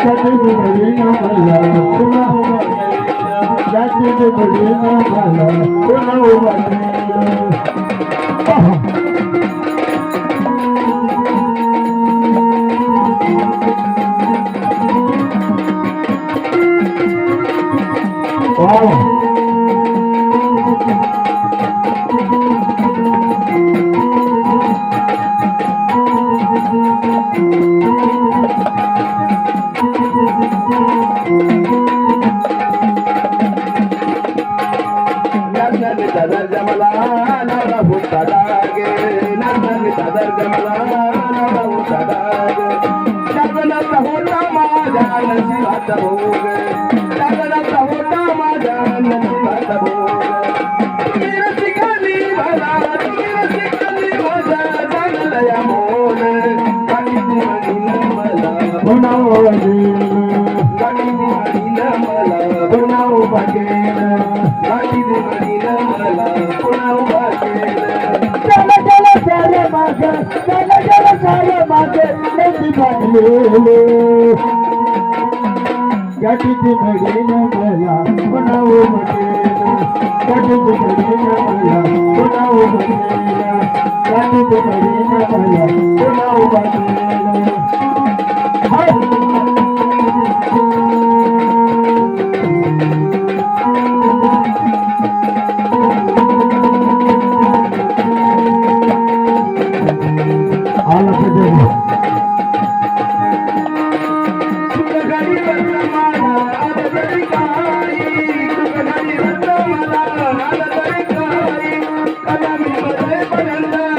Jati Madina Mala, Kuna Mala, Jati Madina Mala, Kuna होता माझ्या नशिबाचा भोग लग्नाचा होता माझ्या नशिबाचा भोग रसिकाली मला रसिकाली माझ्या चांगलं या मोल म्हणीन मला म्हणीन मला म्हणीन मला માટે જન જન કાર્ય ગયા બનાવો માટે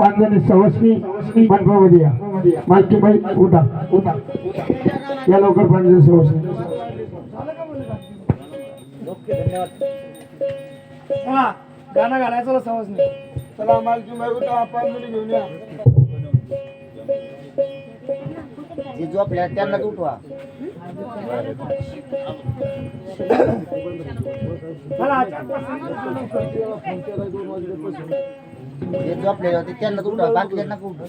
पाच जणी सवस्वी मंडपामध्ये या. मालकी बाई उठा. उठा या लवकर पाच जणी सवस्वी गाणं घालायचं समज नाही चला मालकी बाई उठा आपण मुली घेऊन या. जे झोपल्या त्यांना उठवा. झोपले होते त्यांना कुठं उठवा बाकीच्यांना उठवा